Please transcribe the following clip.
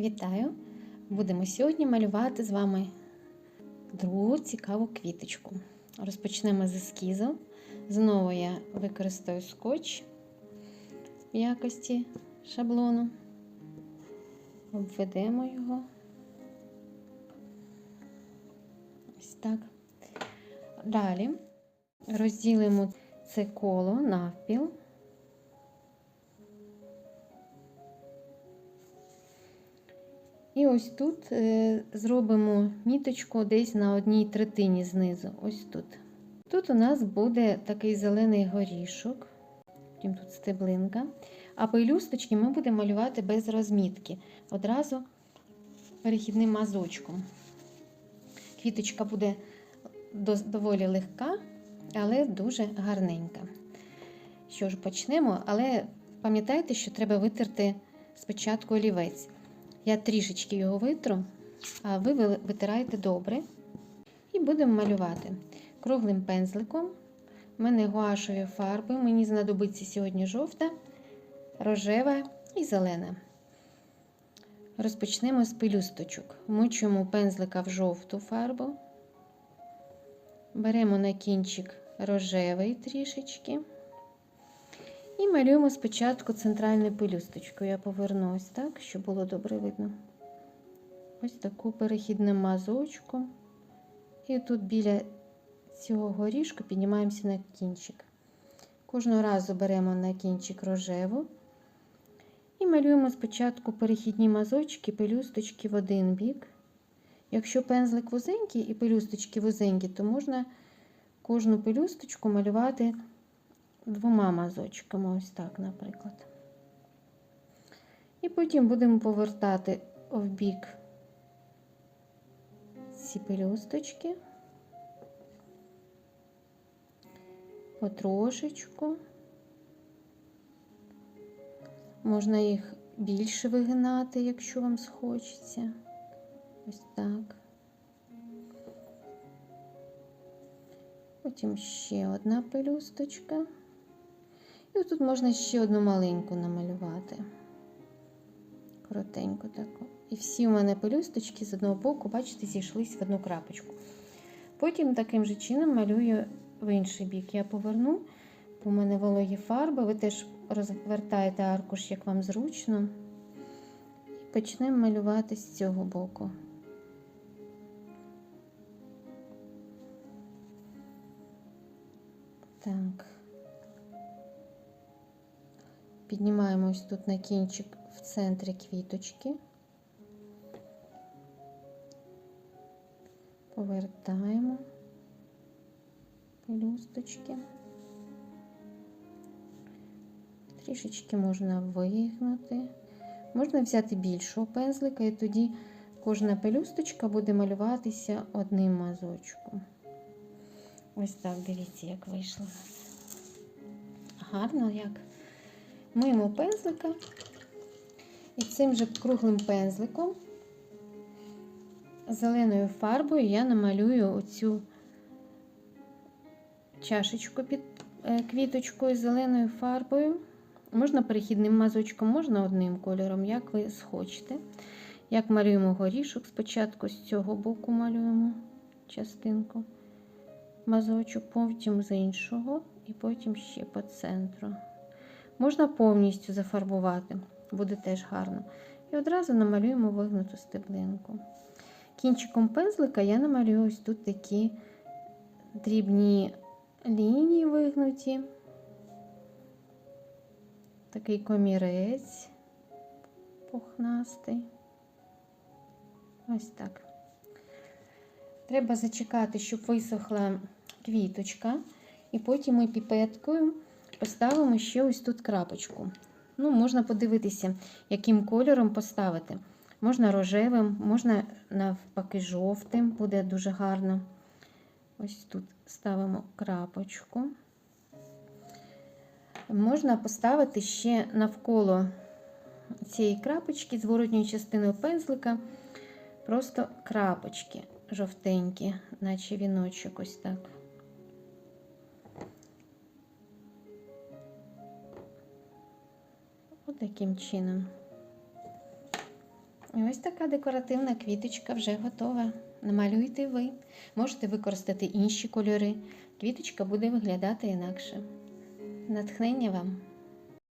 Вітаю! Будемо сьогодні малювати з вами другу цікаву квіточку. Розпочнемо з ескізу. Знову я використаю скотч в якості шаблону. Обведемо його. Ось так. Далі розділимо це коло навпіл. І ось тут е, зробимо міточку десь на одній третині знизу. Ось тут. Тут у нас буде такий зелений горішок, потім тут стеблинка. А пелюсточки ми будемо малювати без розмітки, одразу перехідним мазочком. Квіточка буде доволі легка, але дуже гарненька. Що ж, почнемо, але пам'ятайте, що треба витерти спочатку олівець. Я трішечки його витру, а ви витираєте добре. І будемо малювати круглим пензликом. У мене гуашові фарби. Мені знадобиться сьогодні жовта, рожева і зелена. Розпочнемо з пелюсточок. Вмочуємо пензлика в жовту фарбу. Беремо на кінчик рожевий трішечки. І малюємо спочатку центральну пелюсточку. Я повернусь так, щоб було добре видно. Ось таку перехідним мазочком. І тут біля цього горішку піднімаємося на кінчик. Кожного разу беремо на кінчик рожеву. І малюємо спочатку перехідні мазочки, пелюсточки в один бік. Якщо пензлик вузенький і пелюсточки вузенькі, то можна кожну пелюсточку малювати двома мазочками, ось так, наприклад. І потім будемо повертати в бік ці пелюсточки потрошечку. Можна їх більше вигинати, якщо вам схочеться. Ось так. Потім ще одна пелюсточка. І тут можна ще одну маленьку намалювати. Коротеньку таку. І всі у мене пелюсточки з одного боку, бачите, зійшлись в одну крапочку. Потім таким же чином малюю в інший бік. Я поверну, бо у мене вологі фарби. Ви теж розвертаєте аркуш, як вам зручно. І почнемо малювати з цього боку. Так. Піднімаємось тут на кінчик в центрі квіточки, повертаємо пелюсточки. Трішечки можна вигнути. Можна взяти більшого пензлика, і тоді кожна пелюсточка буде малюватися одним мазочком. Ось так, дивіться, як вийшло. Гарно як. Миємо пензлика і цим же круглим пензликом, зеленою фарбою я намалюю оцю чашечку під е, квіточкою зеленою фарбою. Можна перехідним мазочком, можна одним кольором, як ви схочете. Як малюємо горішок, спочатку з цього боку малюємо частинку мазочок, потім з іншого, і потім ще по центру. Можна повністю зафарбувати, буде теж гарно. І одразу намалюємо вигнуту стеблинку. Кінчиком пензлика я намалюю ось тут такі дрібні лінії вигнуті, такий комірець пухнастий. Ось так. Треба зачекати, щоб висохла квіточка, і потім ми піпеткою поставимо ще ось тут крапочку. Ну, Можна подивитися, яким кольором поставити. Можна рожевим, можна навпаки жовтим, буде дуже гарно. Ось тут ставимо крапочку. Можна поставити ще навколо цієї крапочки, зворотньою частиною пензлика, просто крапочки жовтенькі, наче віночок ось так. Таким чином. І ось така декоративна квіточка вже готова. Намалюйте ви. Можете використати інші кольори. Квіточка буде виглядати інакше. Натхнення вам!